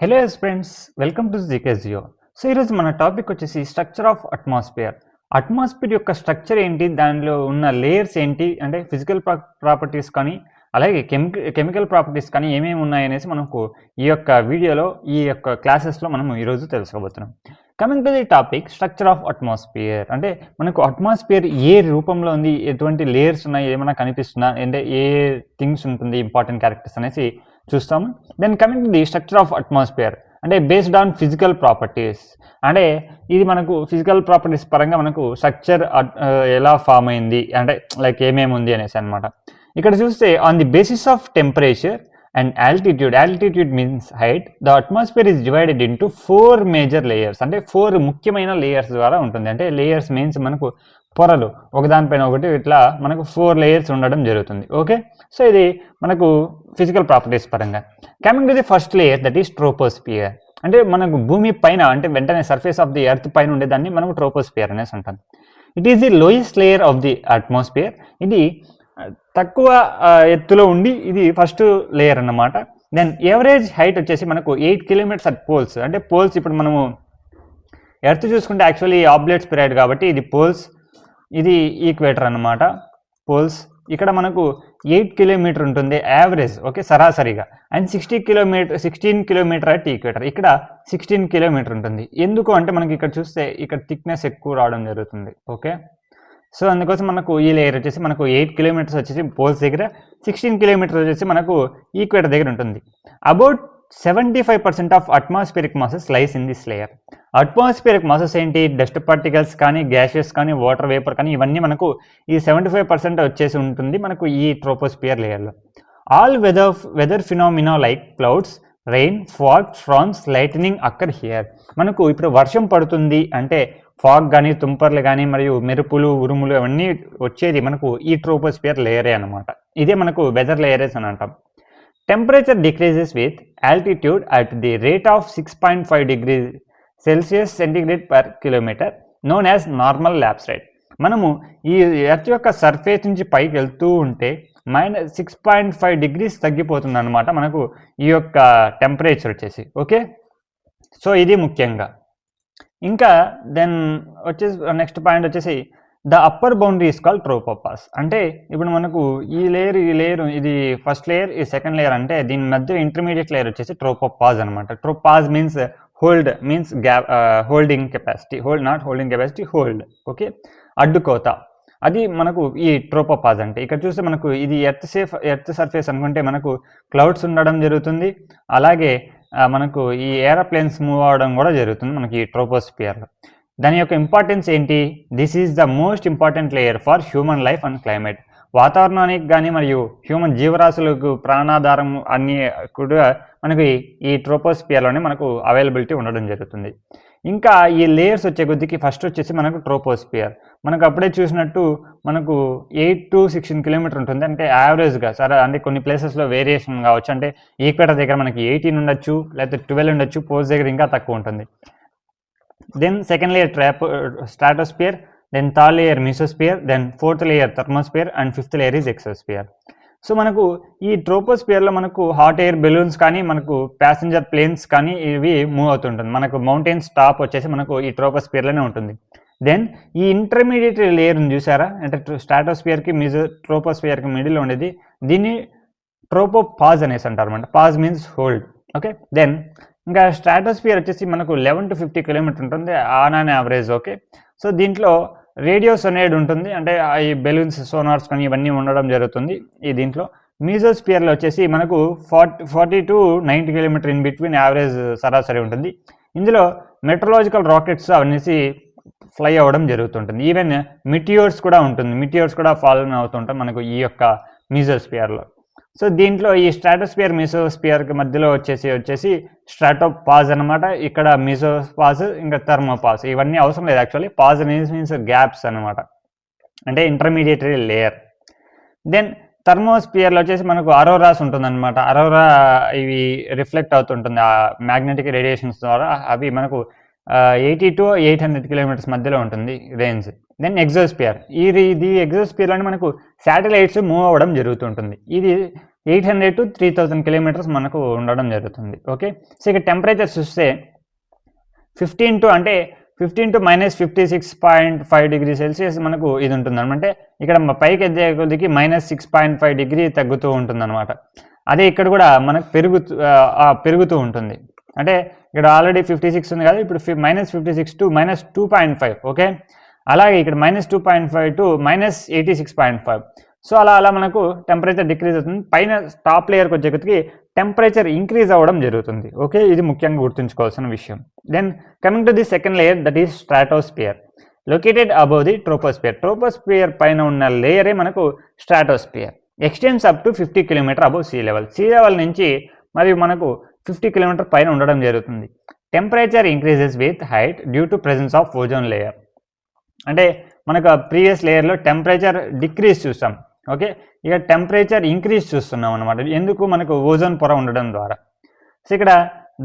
Hello yes friends welcome to GK geo so ఈరోజు మన topic వచ్చేసి స్ట్రక్చర్ ఆఫ్ అట్మాస్ఫియర్ అట్మాస్ఫియర్ యొక్క structure ఏంటి? దానిలో ఉన్న లేయర్స్ ఏంటి? అంటే ఫిజికల్ ప్రాపర్టీస్ కానీ అలాగే కెమికల్ కెమికల్ ప్రాపర్టీస్ కానీ ఏమేమి ఉన్నాయనేసి మనకు ఈ యొక్క వీడియోలో ఈ యొక్క క్లాసెస్లో మనం ఈరోజు తెలుసుకోబోతున్నాం. Coming to the topic structure of atmosphere అంటే మనకు అట్మాస్ఫియర్ ఏ రూపంలో ఉంది? ఎటువంటి లేయర్స్ ఉన్నాయి? ఏమైనా కనిపిస్తుందా? అంటే ఏ థింగ్స్ ఉంటుంది? ఇంపార్టెంట్ క్యారెక్టర్స్ అనేసి చూస్తాము. Then coming to the structure of atmosphere అంటే బేస్డ్ ఆన్ ఫిజికల్ ప్రాపర్టీస్ అంటే ఇది మనకు ఫిజికల్ ప్రాపర్టీస్ పరంగా మనకు స్ట్రక్చర్ uh, ఎలా ఫామ్ అయింది? అంటే లైక్ ఏమేమి ఉంది అనేసి అనమాట ఇక్కడ చూస్తే on the basis of temperature and altitude altitude means height the atmosphere is divided into four major layers అంటే ఫోర్ ముఖ్యమైన లేయర్స్ ద్వారా ఉంటుంది. అంటే లేయర్స్ మీన్స్ మనకు పొరలు. ఒకదానిపైన ఒకటి ఇట్లా మనకు ఫోర్ లేయర్స్ ఉండడం జరుగుతుంది. ఓకే సో ఇది మనకు ఫిజికల్ ప్రాపర్టీస్ పరంగా. Coming to the first layer that is troposphere అంటే మనకు భూమి పైన అంటే వెంటనే సర్ఫేస్ ఆఫ్ ది ఎర్త్ పైన ఉండేదాన్ని మనకు ట్రోపోస్పియర్ అనేసి ఉంటుంది it is the lowest layer of the atmosphere ఇది తక్కువ ఎత్తులో ఉండి ఇది ఫస్ట్ లేయర్ అన్నమాట. దెన్ ఎవరేజ్ హైట్ వచ్చేసి మనకు ఎయిట్ కిలోమీటర్స్ అట్ పోల్స్ అంటే పోల్స్ ఇప్పుడు మనము ఎర్త్ చూసుకుంటే యాక్చువల్లీ ఆబ్లెట్స్ పీరియడ్ కాబట్టి ఇది పోల్స్ ఇది ఈక్వేటర్ అన్నమాట. పోల్స్ ఇక్కడ మనకు ఎయిట్ కిలోమీటర్ ఉంటుంది average okay సరాసరిగా. And sixty kilometre sixteen kilometre at equator ఇక్కడ సిక్స్టీన్ కిలోమీటర్ ఉంటుంది. ఎందుకు అంటే మనకి ఇక్కడ చూస్తే ఇక్కడ థిక్నెస్ ఎక్కువ రావడం జరుగుతుంది ఓకే సో అందుకోసం మనకు ఈ లేయర్ వచ్చేసి మనకు ఎయిట్ కిలోమీటర్స్ వచ్చేసి పోల్స్ దగ్గర సిక్స్టీన్ కిలోమీటర్స్ వచ్చేసి మనకు ఈక్వేటర్ దగ్గర ఉంటుంది. About seventy five percent of atmospheric masses lies in this layer. Atmospheric masses ఏంటి? డస్ట్ పార్టికల్స్ కానీ గ్యాసెస్ కానీ వాటర్ వేపర్ కానీ ఇవన్నీ మనకు ఈ సెవెంటీ ఫైవ్ పర్సెంట్ వచ్చేసి ఉంటుంది మనకు ఈ ట్రోపోస్పియర్ లేయర్లో. All weather weather phenomena like clouds rain fog frost lightning occur here మనకు ఇప్పుడు వర్షం పడుతుంది అంటే ఫాగ్ కానీ తుంపర్లు కానీ మరియు మెరుపులు ఉరుములు అవన్నీ వచ్చేది మనకు ఈ ట్రోపోస్పియర్ లేయరే అనమాట ఇదే మనకు వెదర్ లేయరేస్ అని అంటాం. Temperature decreases with altitude at the rate of six point five degree Celsius centigrade per kilometre known as normal lapse right మనము ఈ ఎర్త్ యొక్క సర్ఫేస్ నుంచి పైకి వెళ్తూ ఉంటే minus six point five degrees తగ్గిపోతుంది అనమాట మనకు ఈ యొక్క టెంపరేచర్ వచ్చేసి ఓకే సో ఇది ముఖ్యంగా. ఇంకా దెన్ వచ్చేసి నెక్స్ట్ పాయింట్ వచ్చేసి the upper boundary is call tropopause. అంటే ఇప్పుడు మనకు ఈ లేయర్ ఈ లేయర్ ఇది ఫస్ట్ లేయర్ ఈ సెకండ్ లేయర్ అంటే దీని మధ్య ఇంటర్మీడియట్ లేయర్ వచ్చేసి ట్రోపోపాజ్ అనమాట tropopause means hold means gap holding capacity hold not holding capacity hold. Okay? అడ్డుకోత. అది మనకు ఈ ట్రోపోపాజ్ అంటే. ఇక్కడ చూస్తే మనకు ఇది ఎర్త్ సేఫ్ ఎర్త్ సర్ఫేస్ అనుకుంటే మనకు క్లౌడ్స్ ఉండడం జరుగుతుంది. అలాగే మనకు ఈ ఏరోప్లేన్స్ మూవ్ అవడం కూడా జరుగుతుంది మనకి ఈ ట్రోపోస్పియర్లో దాని యొక్క ఇంపార్టెన్స్ ఏంటి? This is the most important layer for human life and climate వాతావరణానికి కానీ మరియు హ్యూమన్ జీవరాశులకు ప్రాణాధారం అన్ని కూడా మనకి ఈ ట్రోపోస్పియర్లోనే మనకు అవైలబిలిటీ ఉండడం జరుగుతుంది. ఇంకా ఈ లేయర్స్ వచ్చే కొద్దికి ఫస్ట్ వచ్చేసి మనకు ట్రోపోస్పియర్ మనకు అప్పుడే చూసినట్టు మనకు ఎయిట్ టు సిక్స్టీన్ కిలోమీటర్ ఉంటుంది. అంటే యావరేజ్గా సరే అంటే కొన్ని ప్లేసెస్లో వేరియేషన్ కావచ్చు. అంటే ఈక్వేటర్ దగ్గర మనకి ఎయిటీన్ ఉండొచ్చు లేకపోతే ట్వెల్వ్ ఉండొచ్చు పోస్ట్ దగ్గర ఇంకా తక్కువ ఉంటుంది. Then second layer trap stratosphere then third layer mesosphere then fourth layer thermosphere and fifth layer is exosphere so మనకు ఈ ట్రోపోస్పియర్లో మనకు హాట్ ఎయిర్ బెలూన్స్ కానీ మనకు ప్యాసింజర్ ప్లేన్స్ కానీ ఇవి మూవ్ అవుతుంటుంది. మనకు మౌంటైన్స్ టాప్ వచ్చేసి మనకు ఈ ట్రోపోస్పియర్లోనే ఉంటుంది. దెన్ ఈ ఇంటర్మీడియట్ లేయర్ని చూసారా? అంటే స్ట్రాటోస్పియర్కి మిజో ట్రోపోస్పియర్కి మిడిల్ ఉండేది. దీన్ని ట్రోపో పాజ్ అనేసి అంటారు అనమాట pause means hold okay then ఇంకా స్ట్రాటోస్ఫియర్ వచ్చేసి మనకు లెవెన్ టు ఫిఫ్టీ కిలోమీటర్ ఉంటుంది on an average okay so దీంట్లో రేడియోస్ అనేది ఉంటుంది అంటే ఆ ఈ బెలూన్స్ సోనార్స్ కానీ ఇవన్నీ ఉండడం జరుగుతుంది ఈ దీంట్లో. మీజోస్పియర్లో వచ్చేసి మనకు forty forty to ninety kilometre in between average సరాసరి ఉంటుంది. ఇందులో మెట్రలాజికల్ రాకెట్స్ అవన్నీ ఫ్లై అవ్వడం జరుగుతుంటుంది. ఈవెన్ మిటియోర్స్ కూడా ఉంటుంది. మిటియోర్స్ కూడా ఫాలో అవుతుంటాయి మనకు ఈ యొక్క మీజోస్పియర్లో సో దీంట్లో ఈ స్ట్రాటోస్పియర్ మిసోస్పియర్కి మధ్యలో వచ్చేసి వచ్చేసి స్ట్రాటోపాజ్ అనమాట ఇక్కడ మీసోపాజ్ ఇంకా థర్మోపాజ్. ఇవన్నీ అవసరం లేదు యాక్చువల్లీ. పాజ్ మీన్స్ గ్యాప్స్ అనమాట అంటే ఇంటర్మీడియటరీ లేయర్. దెన్ థర్మోస్పియర్లో వచ్చేసి మనకు అరోరాస్ ఉంటుందన్నమాట. అరోరా ఇవి రిఫ్లెక్ట్ అవుతుంటుంది ఆ మ్యాగ్నెటిక్ రేడియేషన్స్ ద్వారా. అవి మనకు eighty to eight hundred kilometres మధ్యలో ఉంటుంది రేంజ్. దెన్ ఎగ్జోస్పియర్ ఇది ఇది ఎగ్జోస్పియర్లోనే మనకు శాటిలైట్స్ మూవ్ అవ్వడం జరుగుతుంటుంది. ఇది eight hundred to three thousand kilometres మనకు ఉండడం జరుగుతుంది. ఓకే సో ఇక టెంపరేచర్ చూస్తే ఫిఫ్టీన్ టు అంటే fifteen to minus fifty six point five degree Celsius మనకు ఇది ఉంటుంది అనమాట ఇక్కడ పైకి ఎద్దే కొద్దికి minus six point five degree తగ్గుతూ ఉంటుంది అనమాట అదే ఇక్కడ కూడా మనకు పెరుగుతూ పెరుగుతూ ఉంటుంది. అంటే ఇక్కడ ఆల్రెడీ ఫిఫ్టీ సిక్స్ ఉంది కదా ఇప్పుడు minus fifty six to minus two point five okay అలాగే ఇక్కడ minus two point five to minus eighty six point five so అలా అలా మనకు టెంపరేచర్ డిక్రీజ్ అవుతుంది. పైన టాప్ లేయర్కి వచ్చేకి టెంపరేచర్ ఇంక్రీజ్ అవ్వడం జరుగుతుంది. ఓకే ఇది ముఖ్యంగా గుర్తుంచుకోవాల్సిన విషయం. Then coming to the second layer that is stratosphere located above the troposphere troposphere పైన ఉన్న లేయరే మనకు stratosphere extends up to fifty kilometre above sea level sea level నుంచి మరియు మనకు ఫిఫ్టీ కిలోమీటర్ పైన ఉండడం జరుగుతుంది. Temperature increases with height due to presence of ozone layer అంటే మనకు ప్రీవియస్ లేయర్లో టెంపరేచర్ డిక్రీజ్ చూస్తాం ఓకే? ఇక టెంపరేచర్ ఇంక్రీజ్ చూస్తున్నాం అనమాట ఎందుకు? మనకు ఓజోన్ పొర ఉండడం ద్వారా. సో ఇక్కడ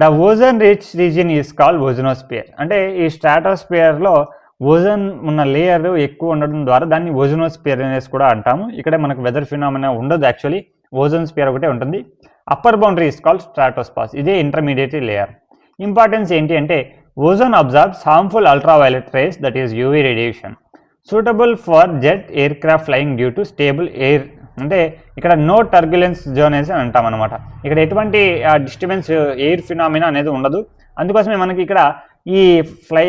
the ozone rich region is call ozonosphere. అంటే ఈ స్ట్రాటోస్పియర్లో ఓజోన్ ఉన్న లేయర్ ఎక్కువ ఉండడం ద్వారా దాన్ని ఓజోనోస్పియర్ అనేసి కూడా అంటాము. ఇక్కడ మనకు వెదర్ ఫినామినా ఉండదు యాక్చువల్లీ. ఓజోన్ స్పియర్ ఒకటే ఉంటుంది. Upper boundary is call stratopause. ఇదే ఇంటర్మీడియట్ లేయర్. ఇంపార్టెన్స్ ఏంటి అంటే ozone absorbs harmful ultraviolet rays that is UV radiation suitable for jet aircraft flying due to stable air అంటే ఇక్కడ no turbulence zone అనేసి అంటాం అనమాట ఇక్కడ ఎటువంటి డిస్టర్బెన్స్ ఎయిర్ ఫినామినా అనేది ఉండదు. అందుకోసమే మనకి ఇక్కడ ఈ ఫ్లై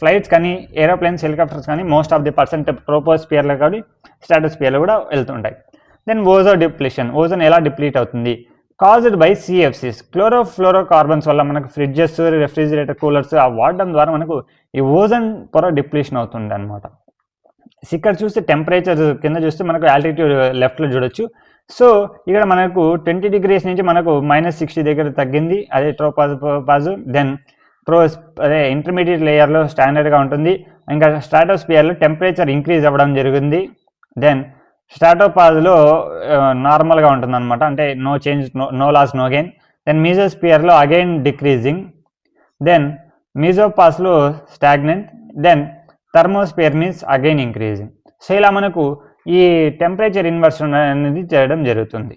ఫ్లైట్స్ కానీ ఏరోప్లేన్స్ హెలికాప్టర్స్ కానీ మోస్ట్ ఆఫ్ ది పర్సెంట్ ట్రోపోస్పియర్లో కానీ స్టాటోస్పియర్లో కూడా వెళ్తుంటాయి. దెన్ ఓజో డిప్లిషన్ ఓజోన్ ఎలా డిప్లీట్ అవుతుంది? Caused by CFCs chlorofluorocarbons వల్ల మనకు ఫ్రిడ్జెస్ రెఫ్రిజిరేటర్ కూలర్స్ ఆ వాడడం ద్వారా మనకు ఈ ఓజన్ పొర డిప్లీషన్ అవుతుంది అనమాట ఇక్కడ చూస్తే టెంపరేచర్ కింద చూస్తే మనకు ఆల్టిట్యూడ్ లెఫ్ట్లో చూడొచ్చు. సో ఇక్కడ మనకు ట్వంటీ డిగ్రీస్ నుంచి మనకు మైనస్ సిక్స్టీ దగ్గర తగ్గింది. అదే ట్రోపాజ్ దెన్ ప్రో అదే ఇంటర్మీడియట్ లేయర్లో స్టాండర్డ్గా ఉంటుంది. ఇంకా స్ట్రాటోస్పియర్లో టెంపరేచర్ ఇంక్రీజ్ అవ్వడం జరిగింది దెన్ స్ట్రాటోపాజ్లో నార్మల్గా ఉంటుంది అనమాట అంటే no change no no loss no gain then మీజోస్పియర్లో again decreasing then మీజోపాస్లో stagnant then thermosphere means again increasing so ఇలా మనకు ఈ టెంపరేచర్ ఇన్వర్షన్ అనేది చేయడం జరుగుతుంది.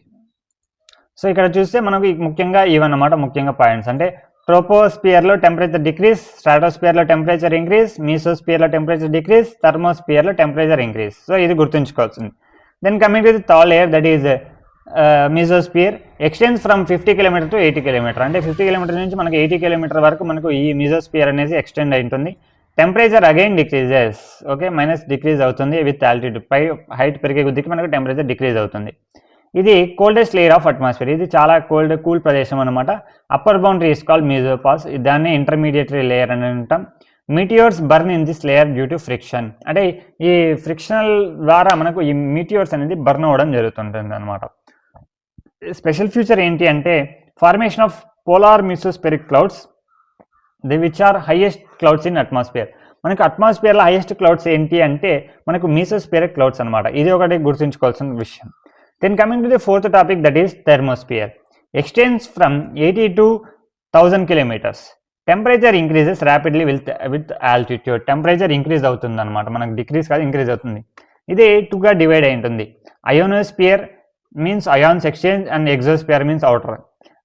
సో ఇక్కడ చూస్తే మనకు ముఖ్యంగా ఇవన్నమాట ముఖ్యంగా పాయింట్స్ అంటే ట్రోపోస్పియర్లో టెంపరేచర్ డిక్రీజ్ స్ట్రాటోస్పియర్లో టెంపరేచర్ ఇంక్రీజ్ మీసోస్పియర్లో టెంపరేచర్ డిక్రీజ్ థర్మోస్పియర్లో టెంపరేచర్ ఇంక్రీజ్ సో ఇది గుర్తుంచుకోవాల్సింది. Then coming to the third that is mesosphere extends from fifty kilometre to eighty kilometre అంటే ఫిఫ్టీ కిలోమీటర్ నుంచి మనకు ఎయిటీ కిలోమీటర్ వరకు మనకు ఈ మిజోస్పియర్ అనేది ఎక్స్టెండ్ అయి ఉంటుంది temperature again decreases okay minus decrease అవుతుంది విత్ ఆల్టిట్యూడ్ పై హైట్ పెరిగే కొద్దికి మనకు టెంపరేచర్ డిక్రీజ్ అవుతుంది. ఇది కోల్డెస్ట్ లేయర్ ఆఫ్ అట్మాస్ఫియర్ ఇది చాలా కోల్డ్ కూల్ ప్రదేశం అనమాట upper boundary is call mesopause దాన్ని ఇంటర్మీడియటరీ లేయర్ అని అంటాం. Meteors burn in this layer due to friction అంటే ఈ ఫ్రిక్షనల్ ద్వారా మనకు ఈ మీటియోర్స్ అనేది బర్న్ అవ్వడం జరుగుతుంటుంది అనమాట స్పెషల్ ఫ్యూచర్ ఏంటి అంటే formation of polar mesospheric clouds the which are highest clouds in atmosphere మనకు అట్మాస్ఫియర్లో హైయెస్ట్ క్లౌడ్స్ ఏంటి అంటే మనకు మీసోస్పియర్ క్లౌడ్స్ అనమాట ఇది ఒకటి గుర్తుంచుకోవాల్సిన విషయం. Then coming to the fourth topic that is thermosphere extends from eighty to thousand kilometres temperature increases rapidly with with altitude temperature increase అవుతుంది అనమాట మనకు డిక్రీజ్ కాదు ఇంక్రీజ్ అవుతుంది. ఇది టూగా డివైడ్ అయి ఉంటుంది. Ionosphere means ions exchange and exosphere means outer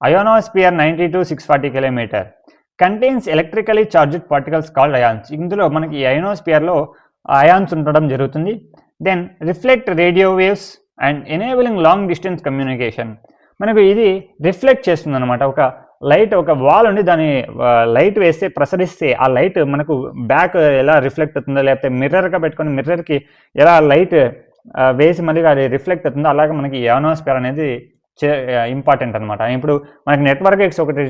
ionosphere ninety to six forty kilometre contains electrically charged particles called ions ఇందులో మనకి ఈ అయోనోస్పియర్లో అయాన్స్ ఉండడం జరుగుతుంది. Then reflect radio waves and enabling long distance communication మనకు ఇది రిఫ్లెక్ట్ చేస్తుంది అనమాట ఒక లైట్ ఒక వాల్ ఉండి దాని లైట్ వేస్తే ప్రసరిస్తే ఆ లైట్ మనకు బ్యాక్ ఎలా రిఫ్లెక్ట్ అవుతుందో లేకపోతే మిర్రర్గా పెట్టుకొని మిర్రర్కి ఎలా లైట్ వేసి మళ్ళీ అది రిఫ్లెక్ట్ అవుతుందో అలాగే మనకి యానోస్పియర్ అనేది ఇంపార్టెంట్ అనమాట ఇప్పుడు మనకి నెట్వర్క్ ఎక్స్ ఒకటి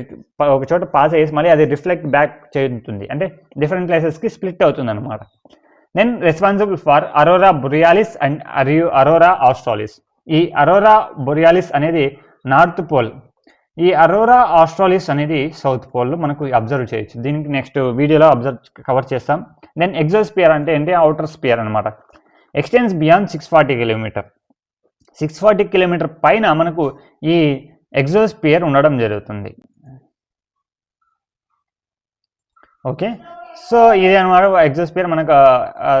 ఒక చోట పాస్ అయ్యేసి మళ్ళీ అది రిఫ్లెక్ట్ బ్యాక్ చేస్తుంది అంటే డిఫరెంట్ ప్లేసెస్కి స్ప్లిట్ అవుతుంది అనమాట then responsible for aurora borealis and అరియు aurora australis ఈ అరోరా బొరియాలిస్ అనేది నార్త్ పోల్ ఈ అరోరా ఆస్ట్రాలిస్ అనేది సౌత్ పోల్లో మనకు అబ్జర్వ్ చేయొచ్చు. దీనికి నెక్స్ట్ వీడియోలో అబ్జర్వ్ కవర్ చేస్తాం. దెన్ ఎగ్జోస్పియర్ అంటే ఏంటి? అవుటర్ స్పియర్ అనమాట extends beyond six forty kilometre six forty kilometre పైన మనకు ఈ ఎగ్జోస్పియర్ ఉండడం జరుగుతుంది. ఓకే సో ఇది అనమాట ఎగ్జోస్పియర్ మనకు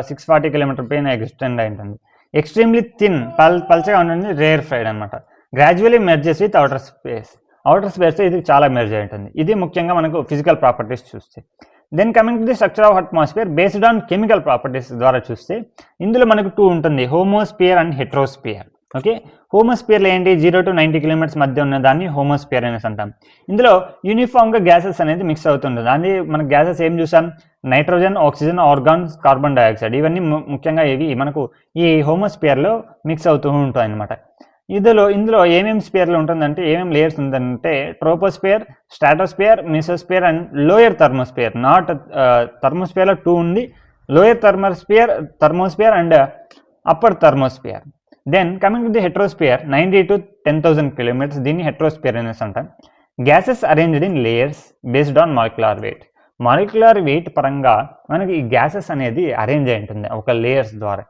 సిక్స్ ఫార్టీ కిలోమీటర్ పైన ఎక్స్టెండ్ అయి ఉంటుంది ఎక్స్ట్రీమ్లీ థిన్ పల్ పల్చగా ఉంటుంది. రేర్ ఫ్రైడ్ అనమాట gradually merges with outer space outer space ఇది చాలా మెర్జ్ అయి ఉంటుంది. ఇది ముఖ్యంగా మనకు ఫిజికల్ ప్రాపర్టీస్ చూస్తే. Then coming to the structure of atmosphere based on chemical properties ద్వారా చూస్తే ఇందులో మనకు టూ ఉంటుంది హోమోస్పియర్ అండ్ హెట్రోస్పియర్ ఓకే హోమోస్పియర్లో ఏంటి? జీరో టు నైంటీ కిలోమీటర్స్ మధ్య ఉన్న దాన్ని హోమోస్పియర్ అనేసి అంటాం. ఇందులో యూనిఫామ్గా గ్యాసెస్ అనేది మిక్స్ అవుతుంటుంది అది మన గ్యాసెస్ ఏం చూసాం? Nitrogen oxygen argons carbon dioxide ఇవన్నీ ముఖ్యంగా ఇవి మనకు ఈ హోమోస్పియర్లో మిక్స్ అవుతూ ఉంటాయి అనమాట ఇందులో ఇందులో ఏమేమి స్పేర్లు ఉంటుందంటే ఏమేమి లేయర్స్ ఉందంటే troposphere stratosphere mesosphere and lower thermosphere not థర్మోస్పియర్లో two ఉంది. Lower thermosphere thermosphere and upper thermosphere then coming to the heterosphere ninety to ten thousand kilometres దీన్ని హెట్రోస్పియర్ అనేసి అంటాం. Gases arranged in layers based on molecular weight molecular weight పరంగా మనకి ఈ gases అనేది arrange అయి ఉంటుంది ఒక లేయర్స్ ద్వారా.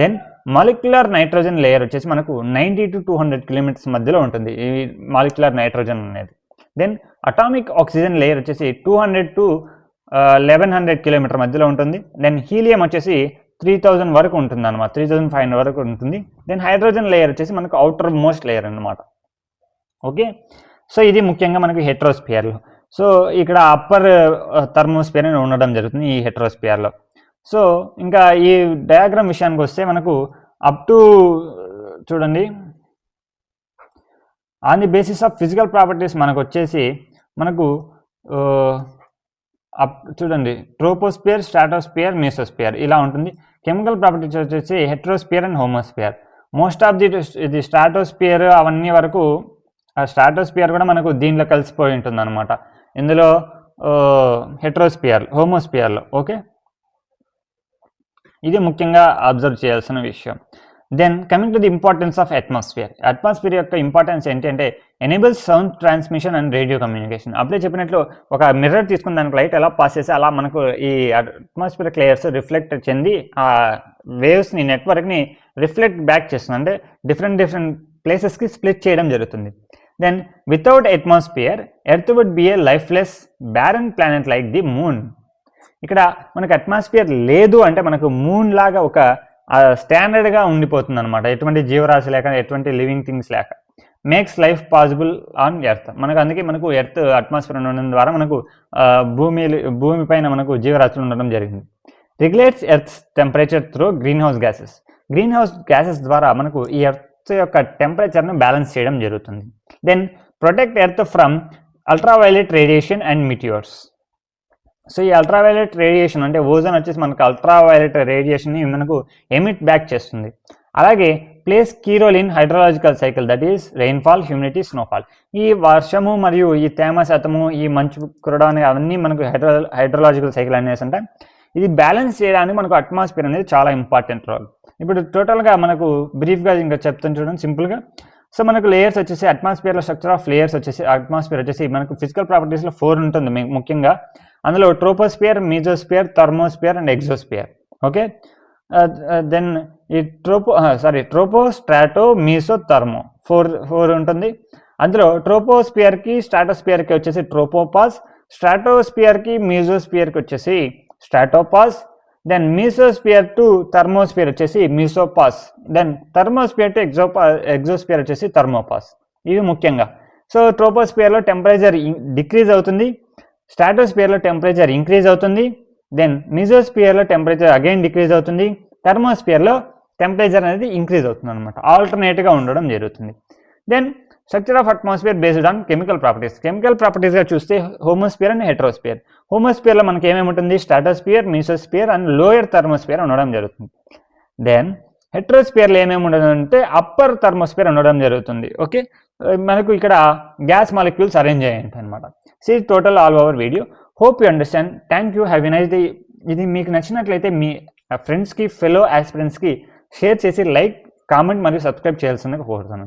దెన్ మాలిక్యులర్ నైట్రోజన్ లేయర్ వచ్చేసి మనకు ninety to two hundred kilometres మధ్యలో ఉంటుంది. ఈ మాలిక్యులర్ నైట్రోజన్ అనేది. దెన్ అటామిక్ ఆక్సిజన్ లేయర్ వచ్చేసి two hundred to eleven hundred kilometre మధ్యలో ఉంటుంది. దెన్ హీలియం వచ్చేసి త్రీ థౌజండ్ వరకు ఉంటుంది అనమాట త్రీ థౌజండ్ ఫైవ్ హండ్రెడ్ వరకు ఉంటుంది. దెన్ హైడ్రోజన్ లేయర్ వచ్చేసి మనకు అవుటర్ మోస్ట్ లేయర్ అనమాట ఓకే సో ఇది ముఖ్యంగా మనకి హెట్రోస్పియర్లో సో ఇక్కడ అప్పర్ థర్మోస్పియర్ అని ఉండడం జరుగుతుంది ఈ హెట్రోస్పియర్లో సో ఇంకా ఈ డయాగ్రామ్ విషయానికి వస్తే మనకు అప్ టు చూడండి. On the basis of physical properties మనకు వచ్చేసి మనకు అప్ చూడండి. ట్రోపోస్పియర్ స్ట్రాటోస్పియర్ మీసోస్పియర్ ఇలా ఉంటుంది. కెమికల్ ప్రాపర్టీస్ వచ్చేసి heterosphere and homosphere most of the ఇది స్ట్రాటోస్పియర్ అవన్నీ వరకు ఆ స్ట్రాటోస్పియర్ కూడా మనకు దీనిలో కలిసిపోయి ఉంటుంది అనమాట ఇందులో హెట్రోస్పియర్ హోమోస్పియర్లో ఓకే ఇది ముఖ్యంగా అబ్జర్వ్ చేయాల్సిన విషయం. Then coming to the importance of atmosphere atmosphere యొక్క ఇంపార్టెన్స్ ఏంటంటే అంటే enables sound transmission and radio communication అప్పుడే చెప్పినట్లు ఒక మిర్రర్ తీసుకున్న దానికి లైట్ ఎలా పాస్ చేసి అలా మనకు ఈ అట్మాస్ఫియర్ క్లేయర్స్ రిఫ్లెక్ట్ చెంది ఆ వేవ్స్ని నెట్వర్క్ని రిఫ్లెక్ట్ బ్యాక్ చేస్తుంది. అంటే డిఫరెంట్ డిఫరెంట్ ప్లేసెస్కి స్ప్లిట్ చేయడం జరుగుతుంది. Then without atmosphere earth would be a lifeless barren planet like the moon ఇక్కడ మనకు అట్మాస్ఫియర్ లేదు అంటే మనకు మూన్ లాగా ఒక స్టాండర్డ్గా ఉండిపోతుంది అనమాట ఎటువంటి జీవరాశి లేక ఎటువంటి లివింగ్ థింగ్స్ లేక. Makes life possible on earth మనకు అందుకే మనకు ఎర్త్ అట్మాస్ఫియర్ ఉండడం ద్వారా మనకు భూమి భూమి పైన మనకు జీవరాశులు ఉండడం జరిగింది. Regulates earth temperature through green house gases green house gases ద్వారా మనకు ఈ ఎర్త్ యొక్క టెంపరేచర్ను బ్యాలెన్స్ చేయడం జరుగుతుంది. Then protect earth from ultraviolet radiation and meteors so ఈ అల్ట్రావైలెట్ రేడియేషన్ అంటే ఓజోన్ వచ్చేసి మనకు అల్ట్రావైలెట్ రేడియేషన్ని మనకు ఎమిట్ బ్యాక్ చేస్తుంది. అలాగే plays key role in in cycle that is rainfall humidity snowfall ఈ వర్షము మరియు ఈ తేమ శాతము ఈ మంచు కురడం అవన్నీ మనకు హైడ్రో హైడ్రాలజికల్ సైకిల్ అనేసి అంటే. ఇది బ్యాలెన్స్ చేయడానికి మనకు అట్మాస్ఫియర్ అనేది చాలా ఇంపార్టెంట్ రోల్ ఇప్పుడు టోటల్గా మనకు బ్రీఫ్గా ఇంకా చెప్తాను చూడండి సింపుల్గా సో మనకు లేయర్స్ వచ్చేసి అట్మాస్ఫియర్లో స్ట్రక్చర్ ఆఫ్ లేయర్స్ వచ్చేసి అట్మాస్ఫియర్ వచ్చేసి మనకు ఫిజికల్ ప్రాపర్టీస్లో ఫోర్ ఉంటుంది ముఖ్యంగా. అందులో troposphere mesosphere thermosphere and exosphere okay then ఈ tropo sorry tropo strato meso thermo four four ఉంటుంది. అందులో ట్రోపోస్పియర్కి స్ట్రాటోస్పియర్కి వచ్చేసి ట్రోపోపాస్ స్ట్రాటోస్పియర్కి మీజోస్పియర్కి వచ్చేసి stratopause then mesosphere to thermosphere వచ్చేసి mesopause then thermosphere to exopause exosphere వచ్చేసి థర్మోపాస్ ఇవి ముఖ్యంగా. సో ట్రోపోస్పియర్లో టెంపరేచర్ డిక్రీజ్ అవుతుంది. స్టాటోస్పియర్లో టెంపరేచర్ ఇంక్రీజ్ అవుతుంది. దెన్ మిజోస్పియర్లో టెంపరేచర్ అగైన్ డిక్రీజ్ అవుతుంది. థర్మోస్పియర్లో టెంపరేచర్ అనేది ఇంక్రీజ్ అవుతుంది అనమాట ఆల్టర్నేట్గా ఉండడం జరుగుతుంది. Then structure of atmosphere based on chemical properties chemical ప్రాపర్టీస్గా చూస్తే హోమోస్పియర్ అండ్ హెట్రోస్పియర్. హోమోస్పియర్లో మనకి ఏమేమి ఉంటుంది? Stratosphere mesosphere and lower thermosphere ఉండడం జరుగుతుంది. దెన్ హెట్రోస్పియర్లో ఏమేమి ఉండదు అంటే అప్పర్ థర్మోస్పియర్ ఉండడం జరుగుతుంది. ఓకే మనకు ఇక్కడ గ్యాస్ మాలిక్యూల్స్ అరేంజ్ అయ్యాయి అనమాట see total all over video hope you understand thank you have nice day ఇది మీకు నచ్చినట్లయితే మీ ఫ్రెండ్స్కి ఫెలో ఆస్పిరెంట్స్కి షేర్ చేసి లైక్ కామెంట్ మరియు సబ్స్క్రైబ్ చేయాల్సిందిగా కోరుతున్నాను.